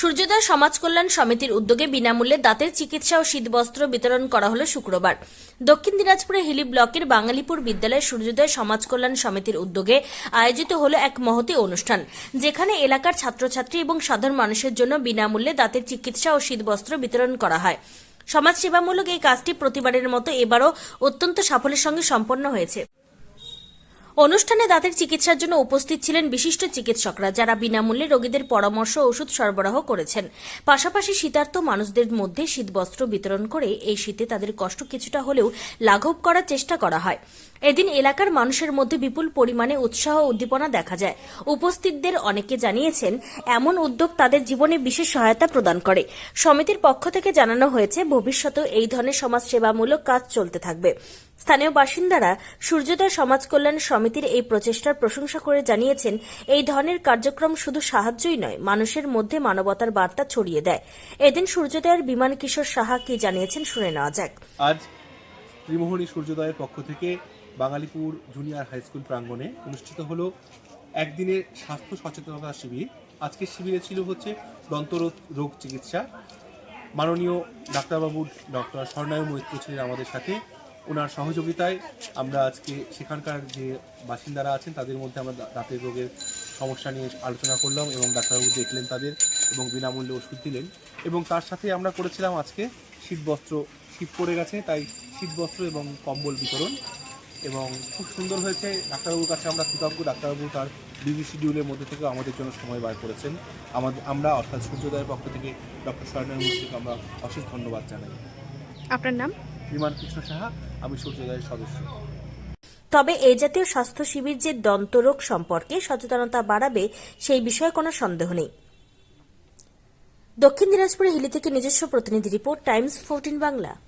সূর্যোদয় সমাজ কল্যাণ সমিতির উদ্যোগে বিনামূল্যে দাঁতের চিকিৎসা ও শীতবস্ত্র বিতরণ করা হলো শুক্রবার। দক্ষিণ দিনাজপুরে হিলি ব্লকের বাঙালিপুর বিদ্যালয়ে সূর্যোদয় সমাজ কল্যাণ সমিতির উদ্যোগে আয়োজিত হলো এক মহতি অনুষ্ঠান, যেখানে এলাকার ছাত্রছাত্রী এবং সাধারণ মানুষের জন্য বিনামূল্যে দাঁতের চিকিৎসা ও শীতবস্ত্র বিতরণ করা হয়। সমাজসেবামূলক এই কাজটি প্রতিবারের মতো এবারও অত্যন্ত সাফল্যের সঙ্গে সম্পন্ন হয়েছে। অনুষ্ঠানে দাঁতের চিকিৎসার জন্য উপস্থিত ছিলেন বিশিষ্ট চিকিৎসকরা, যারা বিনামূল্যে রোগীদের পরামর্শ ওষুধ সরবরাহ করেছেন। পাশাপাশি শীতার্ত মানুষদের মধ্যে শীতবস্ত্র বিতরণ করে এই শীতে তাদের কষ্ট কিছুটা হলেও লাঘব করার চেষ্টা করা হয়। এদিন এলাকার মানুষের মধ্যে বিপুল পরিমাণে উৎসাহ উদ্দীপনা দেখা যায়। উপস্থিতদের অনেকে জানিয়েছেন, এমন উদ্যোগ তাদের জীবনে বিশেষ সহায়তা প্রদান করে। সমিতির পক্ষ থেকে জানানো হয়েছে, ভবিষ্যতেও এই ধরনের সমাজসেবামূলক কাজ চলতে থাকবে। স্থানীয় বাসিন্দারা সূর্যোদয় সমাজ কল্যাণ সমিতির এই প্রচেষ্টার প্রশংসা করে জানিয়েছেন, এই ধরনের কার্যক্রম শুধু সাহায্যই নয়, মানুষের মধ্যে মানবতার বার্তা ছড়িয়ে দেয়। এদিন সূর্যোদয়ের বিমান কিশোর সাহা কি জানিয়েছেন, শুনে নেওয়া যাক। আজ ত্রিমোহনী সূর্যোদয়ের পক্ষ থেকে বাঙালিপুর জুনিয়র হাই স্কুল প্রাঙ্গণে অনুষ্ঠিত হলো একদিনের স্বাস্থ্য সচেতনতা শিবির। আজকের শিবিরে ছিল হচ্ছে দন্তরোগ রোগ চিকিৎসা। মাননীয় ডাক্তারবাবু ডক্টর স্বর্ণায়ু মৈত্র ছিলেন আমাদের সাথে। ওনার সহযোগিতায় আমরা আজকে সেখানকার যে বাসিন্দারা আছেন, তাদের মধ্যে আমরা দাঁতের রোগের সমস্যা নিয়ে আলোচনা করলাম এবং ডাক্তারবাবু দেখলেন তাদের এবং বিনামূল্যে ওষুধ দিলেন। এবং তার সাথে আমরা করেছিলাম আজকে শীতবস্ত্র, শীত পড়ে গেছে, তাই শীতবস্ত্র এবং কম্বল বিতরণ। এবং খুব সুন্দর হয়েছে। ডাক্তারবাবুর কাছে আমরা কৃতজ্ঞ। ডাক্তারবাবু তার বিজি শিডিউলের মধ্যে থেকে আমাদের জন্য সময় বার করেছেন। আমাদের আমরা অর্থাৎ সূর্যোদয়ের পক্ষ থেকে ডক্টর স্বর্ণের মুক্তিকে আমরা অশেষ ধন্যবাদ জানাই। আপনার নাম? বিমান কৃষ্ণ সাহা আমি সূর্যোদয়ের সদস্য। তবে এই জাতীয় স্বাস্থ্য শিবির যে দন্তরোগ সম্পর্কে সচেতনতা বাড়াবে সেই বিষয়ে কোনো সন্দেহ নেই। দক্ষিণ দিনাজপুরে হিলি থেকে নিজস্ব প্রতিনিধি report Times fourteen Bangla.